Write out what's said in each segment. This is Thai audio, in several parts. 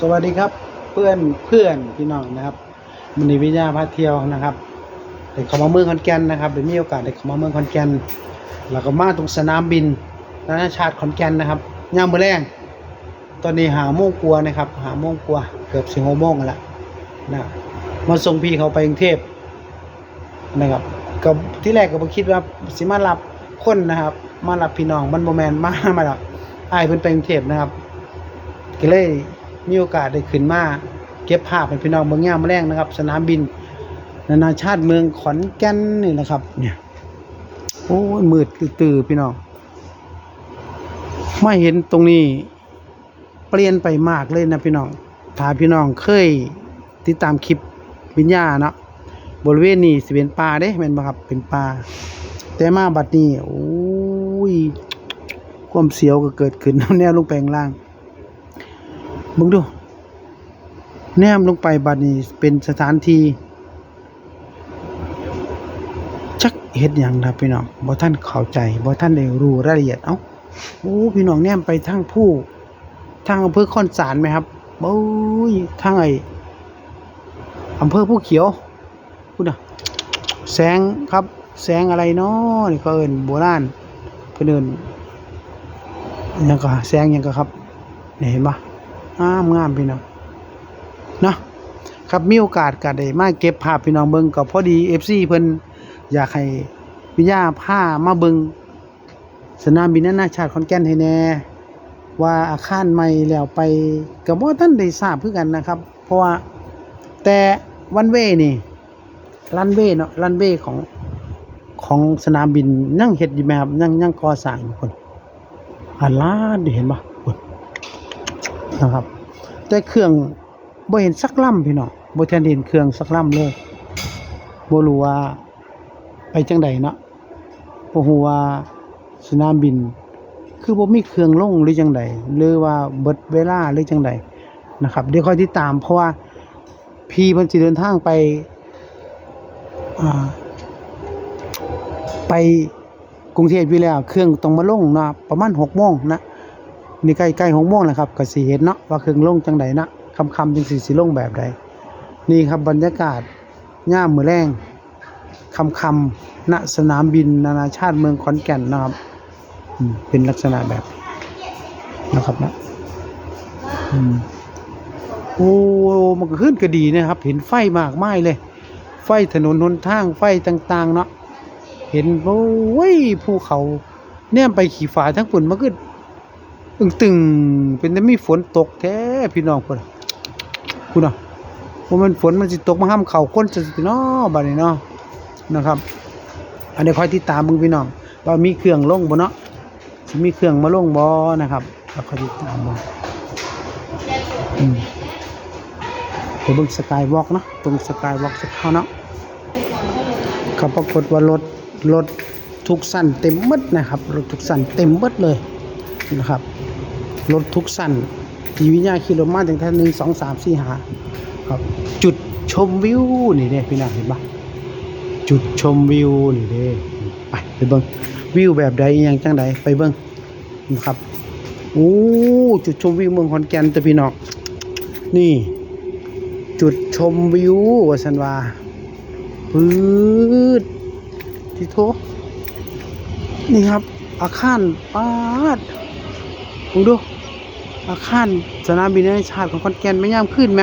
สวัสดีครับเพื่อนเพื่อนพี่น้องนะครับมันนี้วิญญาพาเที่ยวนะครับเด็กเขามาเมืองขอนแก่นนะครับเดี๋ยวมีโอกาสเด็กเขามาเมืองขอนแก่นแล้วก็มาตรงสนามบินนานาชาติขอนแก่นนะครับย่ามมือแรงตอนนี้หาโมงกลัวนะครับ หาโมงกลัวเกือบสิงหกโมงกันละนะมาส่งพี่เขาไปกรุงเทพนะครับก็ที่แรกก็บ่คิดว่าสิมารับคนนะครับ มารับพี่น้องมันโมแมนมามาแล้วอายเพิ่นไปกรุงเทพนะครับก็เลย มีโอกาสได้ขึ้นมาเก็บภาพให้พี่น้องเมืองย่ามแรงนะครับ สนามบิน นานาชาติเมืองขอนแก่นนี่นะครับ เนี่ยโอ้ยมืดตื่อๆพี่น้องไม่เห็นตรงนี้ เปลี่ยนไปมากเลยนะพี่น้องถ้าพี่น้องเคยติดตามคลิปวิญญาเนาะบริเวณนี้สิเป็นป่าเด้แม่นบ่ครับเป็นป่าแต่มาบัดนี้โอ้ยความเสียวก็เกิดขึ้นแนวลงไปข้างล่าง มึงดู แนมลงไปบัดนี้เป็นสถานที่จักเฮ็ดหยังนะพี่น้องบ่ท่านเข้าใจบ่ท่านได้รู้รายละเอียดเอ้าโอ้พี่น้องแนมไปทางผู้ทางอำเภอคอนสารไหมครับโอ้ยทางไออำเภอผู้เขียวพูดนะแสงครับ แสงอะไรเนาะนี่เขาเอินโบราณเพิ่นเอินยังก็แสงยังก็ครับเห็นปะ งามงามพี่น้องเนาะครับมีโอกาสก็ได้มาเก็บภาพพี่น้องเบิ่งก็พอดี FC เพิ่นอยากให้วิญญาพามาเบิ่งสนามบินนานาชาติขอนแก่นให้แน่ว่าอาคารใหม่แล้วไปก็บ่ทันได้ทราบคือกันนะครับ เพราะว่าแต่วันเวนี่รันเวเนาะรันเวของของสนามบินยังเฮ็ดอยู่ไหมครับยังยังก่อสร้างอยู่คนอันลาดเห็นบ่พุ่ นะครับ แต่เครื่องบ่เห็นสักลำพี่น้องบ่ทันเห็นเครื่องสักลำเลยบ่รู้ว่าไปจังใดเนาะบ่ฮู้ว่าสนามบิน คือบ่มีเครื่องลงหรือจังใดหรือว่าเบิดเวลาหรือจังใดนะครับเดี๋ยวค่อยติดตามเพราะว่าพี่เพิ่นสิเดินทางไปไปกรุงเทพอยู่แล้ว เครื่องต้องมาลงนะประมาณ6โมงนะ นี่ใกล้ใกล้หกโมงแล้วครับก็สิเห็นเนาะว่าเครื่องลงจังใดนะคำคำจังสิสิลงแบบใดนี่ครับบรรยากาศย่ามมือแรงคำคำณสนามบินนานาชาติเมืองขอนแก่นนะครับเป็นลักษณะแบบนะครับนะอืมโอ้มันก็ขึ้นก็ดีนะครับ เห็นไฟมากมายเลย ไฟถนนหนทางไฟต่างๆ เนาะเห็นโอ้ยภูเขาเนี่ยไปขี่ฝาทั้งปุ่นมันก็ ตึงตึงๆเป็นแต่มีฝนตกแท้พี่น้องพุ่นน่ะพุ่นน่ะว่ามันฝนมันสิตกมาห้ามเข่าก้นจะสิเนาะบัดนี้เนาะนะครับ อันนี้คอยติดตามมึงพี่น้องว่ามีเครื่องลงบ่เนาะสิมีเครื่องมาลงบ่นะครับแล้วคอยติดตามมึงอืมไปเบิ่งสกายวอล์กเนาะตรงสกายวอล์กสักเข้าเนาะก็ปรากฏว่ารถรถทุกสั้นเต็มมดนะครับรถทุกสั้นเต็มมดเลยนะครับ รถทุกสั้นทีวิญญาขี่รถมาถึงท่านหนึ่งสองสามสี่หาครับ จุดชมวิวนี่เด้พี่น้องเห็นปะจุดชมวิวนี่เด้ไปไปเบิ้งวิวแบบใดยังจังใดไปเบิ้งนะครับโอ้จุดชมวิวเมืองขอนแก่นแต่พี่น้องนี่ จุดชมวิวว่าสันว่าปืดที่โทนี่ครับ อาคารปาดดูดู อาคารสนามบินนานชาติของขอนแกนไม่ย่ามขึ้นไหม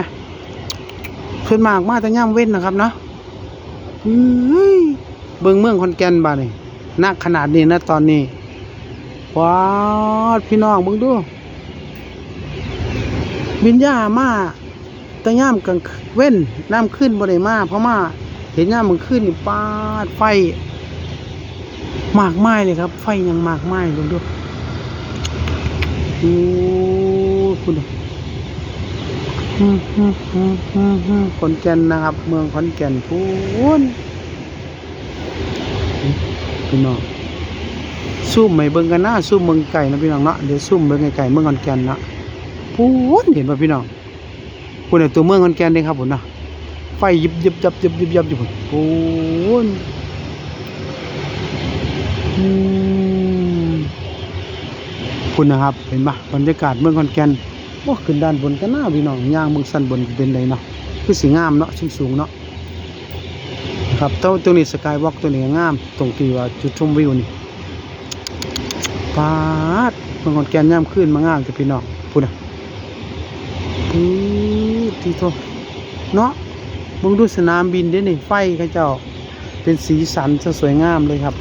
ขึ้นมากมากแต่ย่ามเว้นนะครับเนาะเฮ้ยเบิ่งเมืองขอนแกนบ้านี่นักขนาดนี้นะตอนนี้ว้าวพี่น้องเบิ่งดูบินย่ามาแต่ย่ามกลางเว้นน้ำขึ้นบ่ได้มาเพราะมาเห็นย่ามมึงขึ้นนี่ปาดไฟมากไม้เลยครับ ไฟยังมากไม้เบิ่งดูโอ้ คุณอืมอืมอืมอืมอืมขอนแก่นนะครับ เมืองขอนแก่นพูนพี่น้องซุ่มไม่เบิ่งกันนะซุ่มเมืองไก่นะพี่น้องเนาะเดี๋ยวซุ่มเบิ่งไก่เมืองขอนแก่นนะพูนเห็นป่ะพี่น้องพูนในตัวเมืองขอนแก่นเด้ครับผมนะไฟยิบยิบยับยิบยิบยับอยู่พุ่นพูนอืมคุณนะครับ เห็นปะบรรยากาศเมืองขอนแก่น โอ้ขึ้นด้านบนก็น่าพี่น้องย่างเบิ่งสันบนเป็นไดเนาะคือสีงามเนาะสูงสูงเนาะครับเต้าตรงนี้สกายวอล์กตัวนี้งาม ตรงที่ว่าจุดชมวิวนี่ปาดมืองขอนแกนย่ามขึ้นมางามแต่พี่น้องพูดนะอือที่โตเนาะมึงดูสนามบินเด้นี่ไฟเขาเจ้าเป็นสีสันซะสวยงามเลยครับ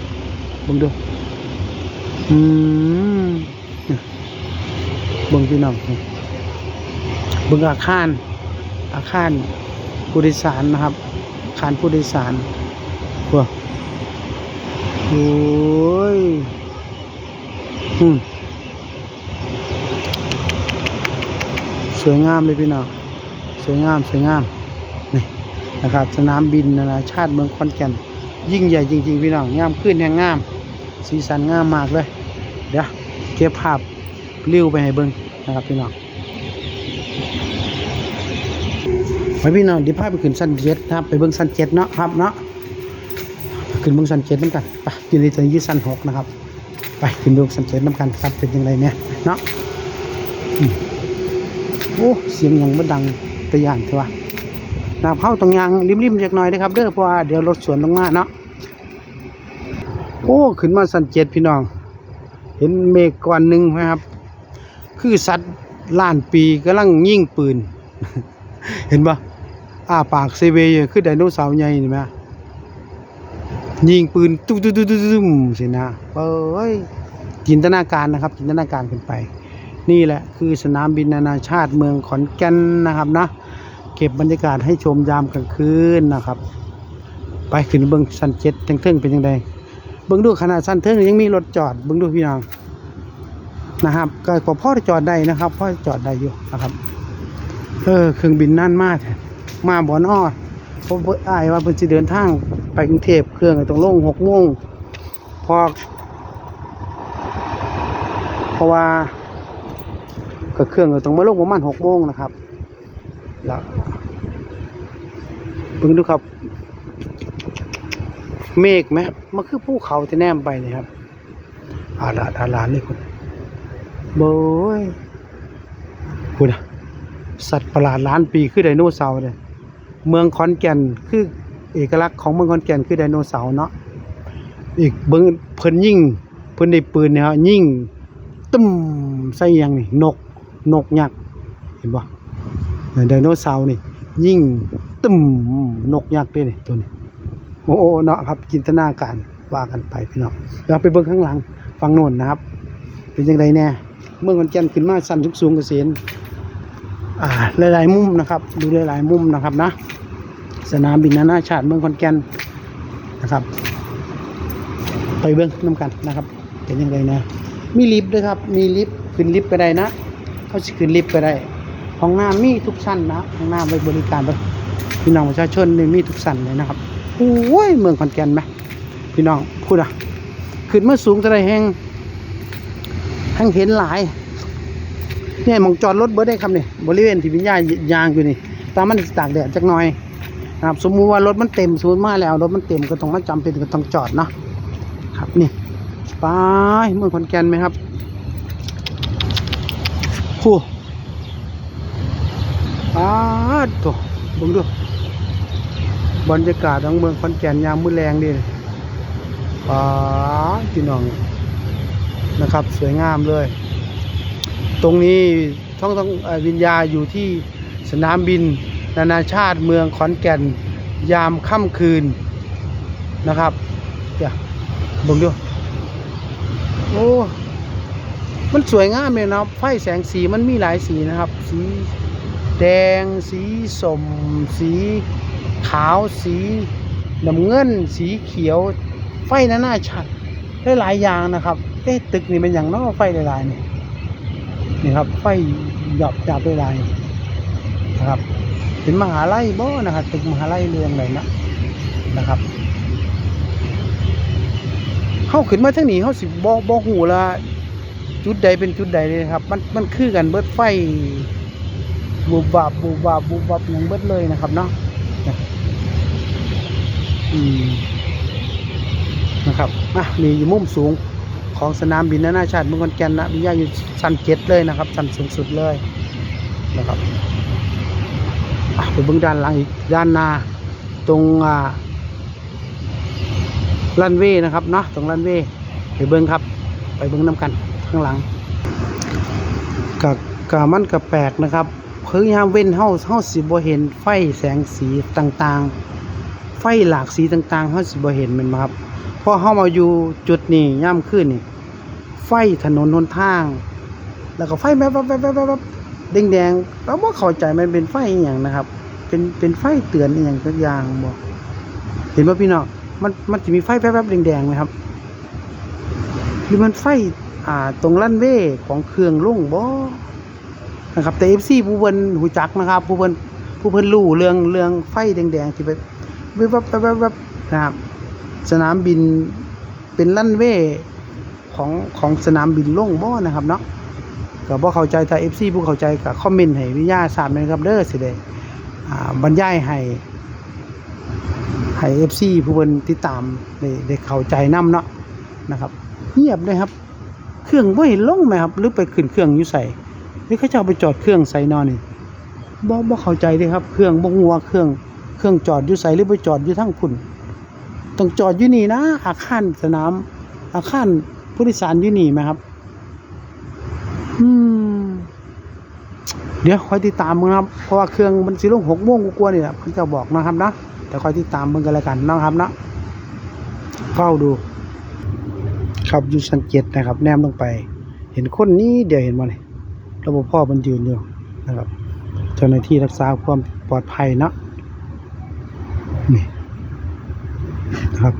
มึงดูอืมเบิ่งพี่น้อง บิ่งอาคาร อาคารผู้โดยสารนะครับ อาคารผู้โดยสารว้าโอ้ยอืมสวยงามเลยพี่น้องสวยงามสวยงามนี่นะครับ สนามบินนานาชาติเมืองขอนแก่น ยิ่งใหญ่จริง ๆ พี่น้องงามขึ้นแห่งงาม สีสันงามมากเลย เดี๋ยวเก็บภาพริ้วไปให้เบิ่งนะครับพี่น้อง ไปพี่น้องเดี๋ยวพาไปขึ้นซันเจ็ดนะครับไปเบิ่งซันเจ็ดเนาะครับเนาะขึ้นเบิ่งซันเจ็ดน้ำกันไปอยู่ในตัวยี่ซันหกนะครับ ไปขึ้นเบิ่งซันเจ็ดน้ำกันครับเป็นยังไงเนี่ยเนาะโอ้เสียงยังไม่ดังตะยานเถอะวะนะครับเข้าตรงยางริมๆเล็กน้อยนะครับเด้อเพราะว่าเดี๋ยวรถสวนตรงหน้าเนาะโอ้ขึ้นมาสันเจ็ดพี่น้อง เห็นเมฆก้อนหนึ่งไหมครับ คือสัตว์ล้านปีกำลังยิงปืน เห็นปะ อ้าปากเซเวย์คือไดโนเสาร์ใหญ่นี่ไหมยิงปืนตุ้มตุ้มตุ้มตุ้มสินะเอ้ยจินตนาการนะครับ จินตนาการขึ้นไป นี่แหละคือสนามบินนานาชาติเมืองขอนแก่นนะครับนะเก็บบรรยากาศให้ชมยามกลางคืนนะครับ ไปขึ้นเบิ้งสันเจ็ดเทิงเป็นยังไงเบิ่งดูขนาดสั้นเทิงยังมีรถจอดเบิ่งดูพี่น้องนะครับก็พอพ่อจะจอดได้นะครับพ่อจอดได้อยู่นะครับเออเครื่องบินนั่นมาก มาบ่อนอ้อผมอ้ายว่าเพิ่นสิเดินทางไปกรุงเทพเครื่องก็ต้องลงหกโมงพอเพราะว่าก็เครื่องก็ต้องมาลงประมาณหกโมงนะครับแล้วเบิ่งดูครับ เมฆไหมมันคือภูเขาที่แนมไปเลยครับอาลาอาลาเลยคุณโบยคุณอะ สัตว์ประหลาดล้านปีคือไดโนเสาร์เนี่ยเมืองขอนแก่นคือเอกลักษณ์ของเมืองขอนแก่นคือไดโนเสาร์เนาะอีกเบิ้งเพิ่นยิ่งเพิ่นได้ปืนเนี่ยยิ่งตุ้มใส่ยังนี่นกนกยักษ์เห็นปะไดโนเสาร์นี่ยิ่งตุ้มนกยักษ์ด้วยนี่ตัวนี้โอ้เนาะครับจินตนาการว่ากันไปพี่น้องเราไปเบิ่งข้างหลังฟังโน่นนะครับ เป็นยังไงแน่เมื่อวันจันขึ้นมาสั่นทุกสูงเกษียณ หลายๆมุมนะครับ ดูหลายๆมุมนะครับนะ สนามบินนานาชาติเมืองขอนแก่นนะครับ ไปเบิ่งน้ำกันนะครับ เป็นยังไงนะ มีลิฟต์ด้วยครับ มีลิฟต์ขึ้นลิฟต์ก็ได้นะ เขาสิขึ้นลิฟต์ก็ได้ ห้องน้ำมีทุกชั้นนะ ห้องน้ำไว้บริการพี่น้องประชาชนนี่มีทุกชั้นเลยนะครับโอ้ยเมืองขอนแก่นไหมพี่น้องพูดอะขึ้นเมาสูงจะได้แห้งแห้งเห็นหลาย นี่มองจอดรถเบิร์ได้ครับเนี่ยบริเวณที่วิญญาณยางอยู่นี่ตามมันตากแดดจักหน่อยนะครับสมมุติว่ารถมันเต็มสมมติมาแล้วรถมันเต็มก็ต้องมาจำเป็นก็ต้องจอดเนาะครับนี่ไปเมืองขอนแก่นไหมครับโอ้ป้าดโตัวบึงดูบรรยากาศของเมืองขอนแก่นยามมื้อแรงดีป๋าพี่น้องนะครับ สวยงามเลย ตรงนี้ท้องต้องวิญญาอยู่ที่สนามบิน นานาชาติเมืองขอนแก่น ยามค่ำคืนนะครับเดี๋ยวบึงดูโอ้มันสวยงามเลยนะครับไฟแสงสีมันมีหลายสีนะครับ สีแดง สีสม สีขาว สีน้ำเงิน สีเขียว ไฟน่าน่าชัดได้หลายอย่างนะครับเอ๊ะตึกนี่เป็นอย่างนอไฟหลายๆนี่ย นี่ครับ ไฟหยอบหยาบหลายนะครับ เป็นมหาลัยบ่นะครับตึกมหาลัยเรืองเลยนะนะครับเข้าขึ้นมาทั้งนี้เข้าสิบ่บ่หูละจุดใดเป็นจุดใดเลยครับ มันมันคือกันเบิดไฟบูบบับบูบบับบูบบับอย่างเบิดเลยนะครับเนาะอืมนะครับอะนี่อยู่มุมสูง ของสนามบินนานาชาติเมืองขอนแก่นนะวิทยาอยู่ชั้นเจ็ดเลยนะครับชั้นสูงสุดเลยนะครับไปเบิ่งด้านหลังอีกด้านหน้าตรงลันเวย์นะครับเนาะตรงลันเวย์ไปเบิ่งครับ ไปเบิ่งน้ำกันข้างหลังกับกะมันกับแปลกนะครับคือยามเว้นเฮาเฮาสิบ่เห็นไฟแสงสีต่างๆ ไฟหลากสีต่างๆเฮาสิบ่เห็นมันครับ พอเฮามาอยู่จุดนี้ยามคืนนี่ไฟถนนหนทาง แล้วก็ไฟแวบๆๆๆๆแบบแดงๆเราบ่เข้าใจมันเป็นไฟอย่างนะครับ เป็นเป็นไฟเตือนอย่างสักอย่างบ่เห็นบ่พี่น้องมันมันจะมีไฟแวบๆแดงๆไหมครับหรือมันไฟอ่าตรงลั่นเว่ของเครื่องลุ่งบ่นะครับ แต่ FC ผู้เพิ่นหูจักนะครับ ผู้เพิ่นผู้เพิ่นรู้เรื่องเรื่องไฟแดงๆที่ไปวิบวับวับวับวับนะครับ สนามบินเป็นลั่นเว่ของของสนามบินล่งบ่นะครับเนาะก็บ่เข้าใจถ้า FC ผู้เข้าใจก็คอมเมนต์ให้วิทยาศาสตร์นะครับเด้อสิได้อ่าบรรยายให้ให้ FC ผู้เพิ่นติดตามได้ได้เข้าใจนํเนาะนะครับเงียบเลยครับ เครื่องบ่เห็นลงไหมครับ หรือไปขึ้นเครื่องอยู่ใส่หรือเขาจะเอาไปจอดเครื่องใส่นอนนี่บ่บ่เข้าใจเลยครับ เครื่องบ่ฮู้ว่าเครื่องเครื่องจอดอยู่ใส่หรือไปจอดอยู่ทั้งพุ่น ต้องจอดอยู่นี่นะ อาคารสนาม อาคารผู้โดยสารอยู่นี่ไหมครับ อืม เดี๋ยวคอยติดตามมึงครับ เพราะว่าเครื่องมันสิลงหกโมงกว่าๆนี่แหละเขาจะบอกนะครับนะแต่คอยติดตามมึงกันแล้วกันนะครับนะเฝ้าดู ครับอยู่ชั้นเจ็ดนะครับ แนมลงไป เห็นคนนี้เดี๋ยวเห็นมาเลยระบบพ่อมันยืนอยู่นะครับ เจ้าหน้าที่รักษาความปลอดภัยนะนี่ ครับ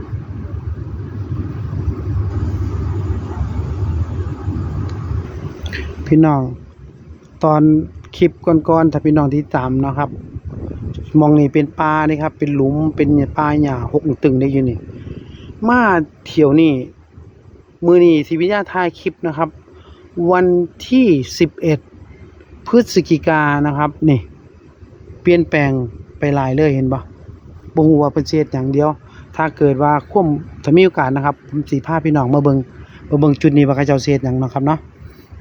พี่น้อง ตอนคลิปก่อนๆถ้าพี่น้องที่ตามนะครับ มองนี่เป็นปลานี่ครับ เป็นหลุมเป็นปลาหญ้าหกตึงได้อยู่นี่ มาเที่ยวนี่มือนี้สิวิทยาถ่ายคลิปนะครับ วันที่11พฤศจิกานะครับนี่ เปลี่ยนแปลงไปหลายเลยเห็นปะบ่ฮู้ว่าเป็นเศษอย่างเดียว ถ้าเกิดว่าควมถ้ามีโอกาสนะครับผมสิพาพี่น้องมาเบิงมาเบิงจุดนี้ว่าเขาเจ้าเศษหยังเนาะครับเนาะ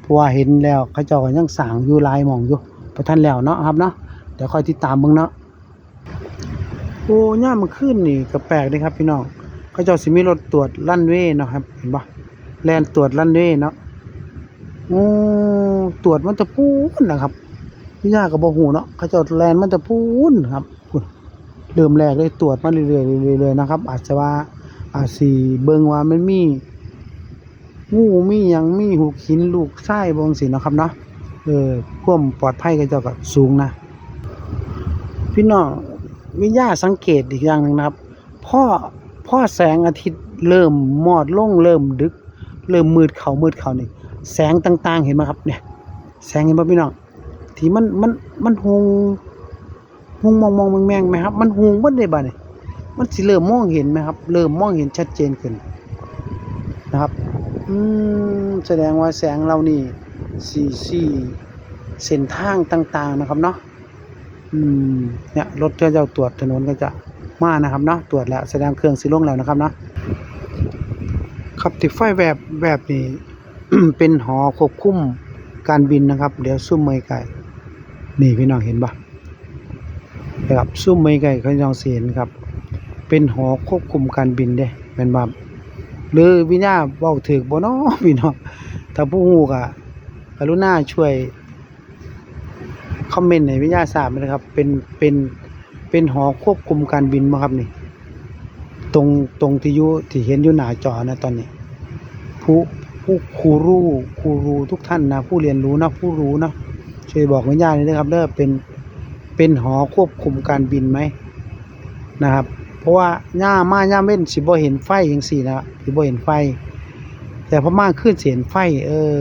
เพราะว่าเห็นแล้วเขาเจ้าก็ยังสร้างอยู่ลายมองอยู่บ่ทันแล้วเนาะครับเนาะเดี๋ยวคอยติดตามเบิงเนาะโอ้ย่ามมันขึ้นนี่ก็แปลกเด้ครับพี่น้องเขาเจ้าสิมีรถตรวจลั่นเวย์เนาะครับเห็นปะแลนตรวจลั่นเวย์เนาะโอ้ตรวจมันจะพูนนะครับพี่ย่าก็บ่ฮู้เนาะเขาเจ้าแลนมันจะพูนครับ เริ่มแรกเลยตรวจมาเรื่อยๆเรื่อยๆนะครับ อาจจะว่าอาจสิเบิงว่ามันมีงูมียังมีหูกหินลูกไส้บ่จังซี่เนะครับเนาะเออควมปลอดภัยเขาเจ้าก็สูงนะพี่น้องวิญญาสังเกตอีกอย่างหนึ่งนะครับพ่อพ่อแสงอาทิตย์เริ่มมอดลงเริ่มดึก เริ่มมืดเขามืดเขานี่แสงต่าง ๆ เห็นไหมครับเนี่ย แสงเห็นป่ะพี่น้องที่มันมันมันหง หงมองมองแมงแมงไหมครับ มันหงบ่ได้บ่เนี่ยมันสิเริ่มมองเห็นไหมครับ เริ่มมองเห็นชัดเจนขึ้นนะครับ อืมแสดงว่าแสงเรานี่สี่สี่เส้นทางต่างๆนะครับเนาะอืมเนี่ยรถที่เจ้าตรวจถนนก็จะมานะครับเนาะตรวจแล้วแสดงเครื่องสิลงแล้วนะครับเนาะครับติดไฟแบบแบบนี้เป็นหอควบคุมการบินนะครับ เดี๋ยวซุ่มเมยไก่นี่พี่น้องเห็นปะ นะครับซุ่มเมยไก่เขาลองเสียนครับ เป็นหอควบคุมการบินเด้เป็นแบบหรือวิญญาเว้าถึกบ่เนาะพี่น้องถ้าผู้ฮู้ก็กรุณาช่วยคอมเมนต์ในวิทยาศาตร์มาเลยครับ เป็นเป็นเป็นหอควบคุมการบินมาครับนี่ ตรงตรงที่อยู่ที่เห็นอยู่หน้าจอนะตอนนี้ ผู้ผู้ครูรู้ครูรู้ทุกท่านนะ ผู้เรียนรู้นะผู้รู้นะช่วยบอกวิญญาณนี้นะครับเด้อเป็น เป็นหอควบคุมการบินไหมนะครับ เพราะว่าย่ามาย่าเว้นสิบ่เห็นไฟจังซี่นะครับสิบ่เห็นไฟ แต่พอมากขึ้นเสิเห็นไฟ เออ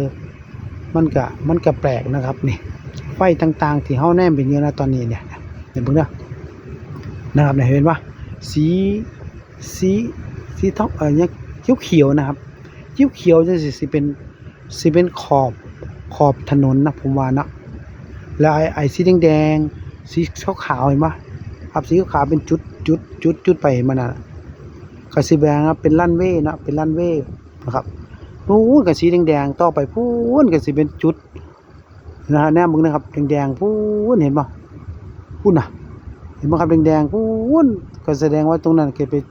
มันก็มันก็แปลกนะครับนี่ไฟต่างๆ ที่เฮาแนมเป็นอะนะตอนนี้เนี่ยเห็นเบิ่งเด้อนะครับเนี่ยเห็นปะสีสีสีทองเออเนี่ยเขียวนะครับเขียวจังสิสิเป็นสิเป็นขอบขอบถนนนะผมว่านะแล้วไอ้ไอ้สีแดงๆ สีขาวๆเห็นปะครับสีขาวเป็นจุดจุดจุดจุดไปมันน่ะก็สิแบงครับเป็นลั่นเว่นะเป็นลั่นเว่นะครับนู้นก็สีแดงๆต่อไปพูนก็สิเป็นจุดนะฮะแนมมึงนะครับแดงๆพูนเห็นปะพูนน่ะเห็นปะครับแดงๆพูนก็แสดงว่าตรงนั้นเกิดเป็น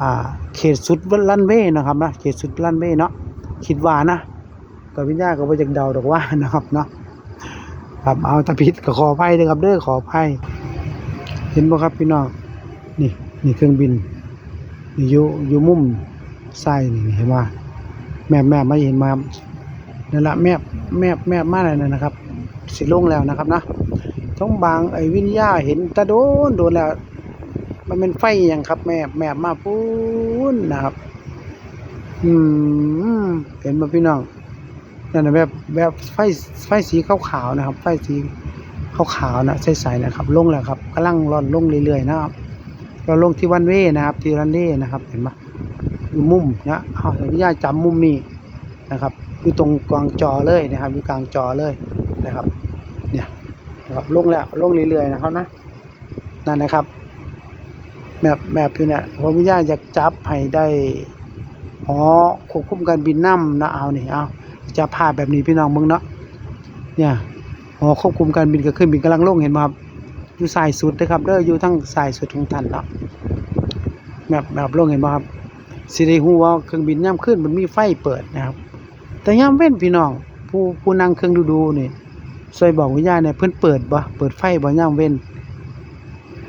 อ่าเขตสุดลั่นเวย์นะครับนะเขตสุดลั่นเวย์เนาะคิดว่านะก็วิญญาณก็บ่จักเดาดอกว่านะครับเนาะ ครับเอาถ้าผิดก็ขออภัยด้วยครับเด้อขออภัยเห็นบ่ครับพี่น้องนี่นี่เครื่องบินนี่อยู่อยู่มุมซ้นี่เห็นว่าแม่แม่ไม่เห็นมานั่นละแม่แม่แม่มาแล้วนั่นนะครับ สิลงแล้วนะครับนะท้องบางไอ้วิญญาเห็นตะโดนโดนแล้ว มันเป็นไฟอย่างครับ แม่แม่มาพูนนะครับ อืมเห็นบ่พี่น้อง นั่นนะแบบแบบไฟไฟสีขาวๆนะครับ ไฟสีขาวๆนะใสๆนะครับลงแล้วครับกำลังร่อนลงเรื่อยๆนะครับ เราลงที่วันเวนะครับที่รันเว่นะครับเห็นปะอยู่มุมนะเอาขออนุญาตจำมุมนี้นะครับอยู่ตรงกลางจอเลยนะครับอยู่กลางจอเลยนะครับเนี่ยนะครับลงแล้วลงเรื่อยๆนะครับนะนั่นนะครับแมปแมปอยู่เนี่ยผมอนุญาตอยากจับให้ได้หอควบคุมการบินน้ำนะเอานี่เอา จะพาพแบบนี้พี่น้องมึงเนาะเนี่ยหอควบคุมการบินกับเครื่องบินกำลังลงเห็นไหมครับอยู่สายสุดนะครับเด้ออยู่ทั้งสายสุดของท่านเนาะแมปแมปลงเห็นไหมครับสิได้ฮู้ว่าเครื่องบินย่ำขึ้นมันมีไฟเปิดนะครับ แต่ย่ำเว้นพี่น้องผู้ผู้นั่งเครื่องดูดูนี่ซอยบอกวิญญาณเนี่ยเพิ่นเปิดบ่เปิดไฟบ่ย่ำเว้น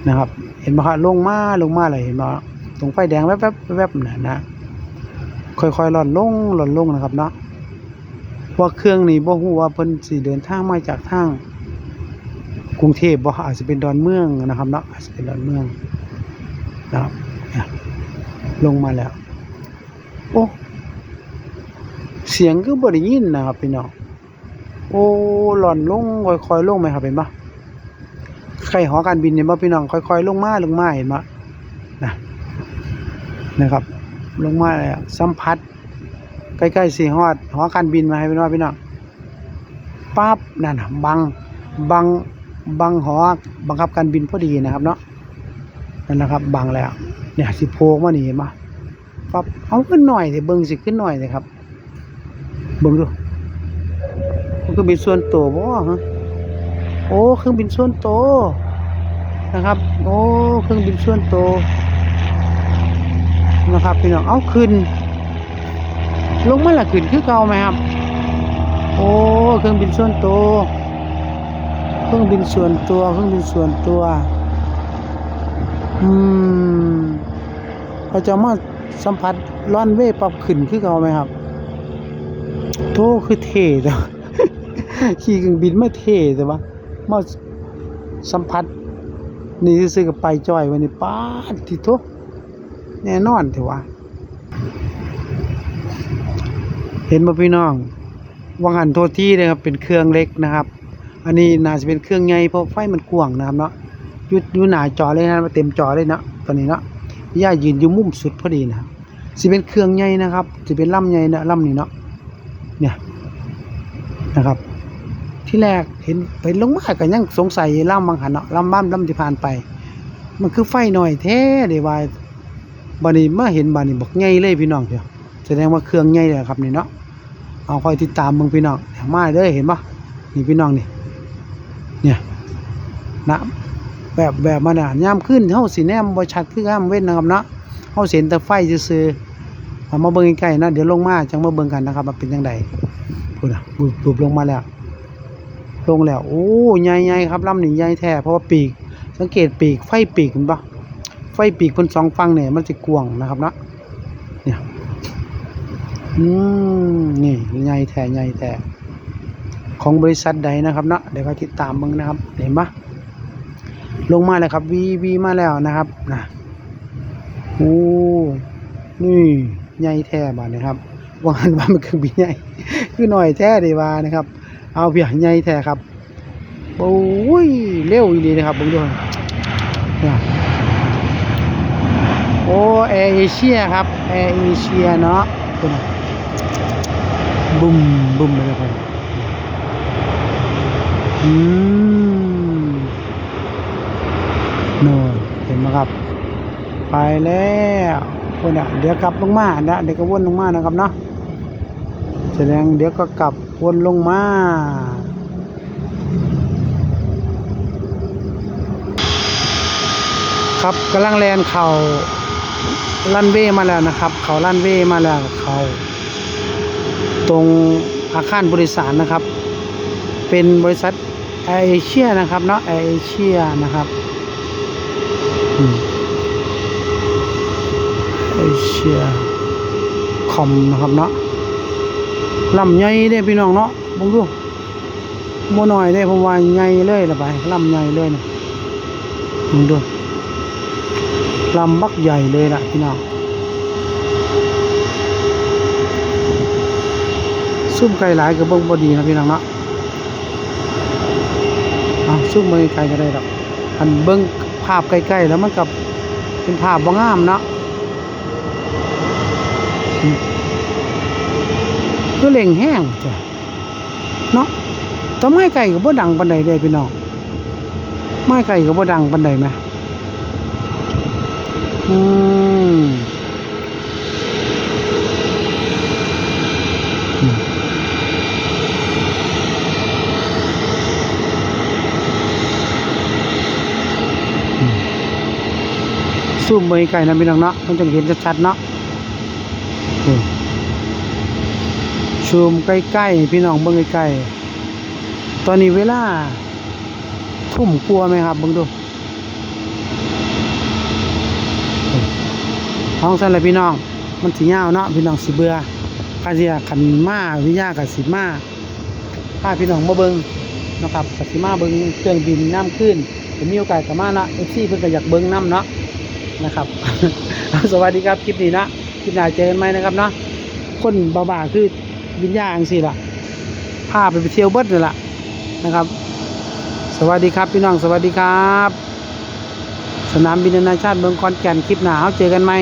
นะครับ เห็นบ่ฮะลงมาลงมาเลยเห็นบ่ตรงไฟแดงแวบๆแวบๆนะนะค่อยๆหล่อนลงหล่อนลงนะครับเนาะ ว่าเครื่องนี้บ่ฮู้ว่าเพิ่นสิเดินทางมาจากทางกรุงเทพบ่อาจจะเป็นดอนเมืองนะครับเนาะอาจจะเป็นดอนเมืองนะครับลงมาแล้ว โอ้เสียงคือบ่ได้ยินนะครับพี่น้องโอ้หล่อนลงค่อยๆลงไหมครับเห็นปะใครหอการบินเนี่ยบ่พี่น้องค่อยๆลงมาลงมาเห็นบ่นะนะครับ ลงมาแล้วสัมผัส ใกล้ๆสิฮอดหอการบินมาให้พี่น้องพี่น้องปั๊บนั่นน่ะบังบังบังหอบังคับการบินพอดีนะครับเนาะนั่นนะครับบังแล้วเนี่ยสิโผล่มานี่เห็นบ่ปั๊บเอาขึ้นหน่อยสิเบิ่งสิขึ้นหน่อยสิครับ เบิ่งดูมันก็เป็นส่วนตัวบ่ฮะโอ้เครื่องบินส่วนโตวนะครับ โอ้เครื่องบินส่วนโตวนะครับพี่น้องเอาขึ้น ลงมาละขึ้นคือเก่าไหมครับ โอ้เครื่องบินส่วนโตวเครื่องบินส่วนตัวเครื่องบินส่วนตัว อืมเราจะมาสัมผัสร้อนเว่ปรับขึ้นคือเก่าไหมครับโตคือเท่จังขี่เครื่องบินมาเท่แต่ว่ามาสัมผัสนี่ซื้อกับไปจอยวันนี้ป้าที่ทุกแน่นอนเถอะวะ เห็นบ่พี่น้องวังหันโทษที่นะครับเป็นเครื่องเล็กนะครับ อันนี้น่าจะเป็นเครื่องใหญ่เพราะไฟมันกว้างนะครับเนาะยุดอยู่หนาจอเลยนะเต็มจอเลยเนาะตอนนี้เนาะย่ายืนอยู่มุมสุดพอดีนะสิเป็นเครื่องใหญ่นะครับสิเป็นลำใหญ่นะลำนี้เนาะเนี่ยนะครับ ที่แรกเห็นไปลงมาก็ยังสงสัยล่ำบางหันเนาะล่ำบ้านล่ำที่ผ่านไป มันคือไฟหน่อยแท้เดี๋ยวว่าบันี้มาเห็นบันี้บอกใหญ่เลยพี่น้องเดียว แสดงว่าเครื่องใหญ่เลยครับนี่เนาะเอาคอยติดตามเบิ่งพี่น้องมาเด้อเห็นปะนี่พี่น้องนี่เนี่ยนะแบบแบบมันอ่ย่ามขึ้นเฮาสิแนมบ่ชัดคือย่ามเว้นนะครับเนาะเฮาเห็นแต่ไฟซื่อๆเอามาเบิ่งใกล้ๆนะเดี๋ยวลงมาจังมาเบิ่งกันนะครับว่าเป็นจังไดพุ่นน่ะบุบลงมาแล้ว ลงแล้ว โอ้ใหญ่ๆครับลำหนี่งใหญ่แท้เพราะว่าปีก สังเกตปีกไฟปีกเห็นปะไฟปีกบนสองฝั่งเนี่ยมันจะกวงนะครับเนาะ อืมนี่ใหญ่แท้ใหญ่แท้ของบริษัทใดนะครับเนาะเดี๋ยวก็ติดตามมึงนะครับ เห็นปะลงมาแล้วครับวีวีมาแล้วนะครับนะโอ้นี่ใหญ่แท้บาดนะครับว่าว่ามันคือบินใหญ่คือหน่อยแท้เดีว่านะครับ เอาเพียงใหญ่แท้ครับโอ้ยเร็วอีหลีนะครับผมดูเนี่ยโอ้แอร์เอเชียครับแอร์เอเชียเนาะคุณน่ะ บุ้มบุ้มนะครับอืมโน่เห็นไหมครับ ไปแล้วคนอะเดี๋ยวกลับลงมานะเดี๋ยวก็วนลงมานะครับเนาะแสดงเดี๋ยวก็กลับวนลงมาครับกำลังแลนเขาลั่นเว่มาแล้วนะครับ เขาลั่นเว่มาแล้วเขา ตรงอาคารบริษัทนะครับ เป็นบริษัทแอร์เอเชียนะครับเนาะแอร์เอเชียนะครับเอเชียคอมนะครับเนาะลำใหญ่เด้พี่น้องเนาะมองดูโมหน้อยเด้ผมว่าใหญ่เลยละไปลำใหญ่เลยนะมองดูลำบักใหญ่เลยล่ะพี่น้อง ซุ่มไก่หลายกับเบิ้งบดีนะพี่น้องเนาะเอาซุ่มเบิ่งไกลก็ได้ดอกอันเบิ่งภาพใกล้ๆแล้วมันกับเป็นภาพบ่งามเนาะอืมคือเล่งแห้งจ้ะเนาะแต่ไม้ไก่ก็บ่ดังปานใดเด้พี่น้องไม้ไก่ก็บ่ดังปานใดแหมอืม ซูมไปไกลนะพี่น้องเนาะมันจะเห็นชัดๆเนาะอืมซูมใกล้ๆพี่น้องเบิ่งใกล้ๆตอนนี้เวลาทุ่มกลัวไหมครับเบิ่งดูอืมท้องสั่นเลยพี่น้อง มันสิยาเนาะพี่น้องสิเบื่อคันสิขันมาวิญญากับสิมาพาพี่น้องมาเบิ่งนะครับกับสิมาเบิ่งเครื่องบินน้ำขึ้นจะมีโอกาสกับมาเนาะ FC เพิ่นก็อยากเบิ่งน้ำเนาะ นะครับ สวัสดีครับคลิปนี้นะคลิปหน้าเจอกันไหมนะครับเนาะคนบ้าๆคือวิญญาณสิล่ะพาไปไปเที่ยวเบิดนี่ล่ะนะครับ สวัสดีครับพี่น้องสวัสดีครับ สนามบินนานาชาติเมืองขอนแก่นคลิปหน้าเอาเจอกันไหม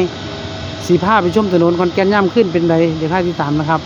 สีผ้าไปชมถนนขอนแก่นย่ำขึ้นเป็นไรเดี๋ยวข้าติดตามนะครับ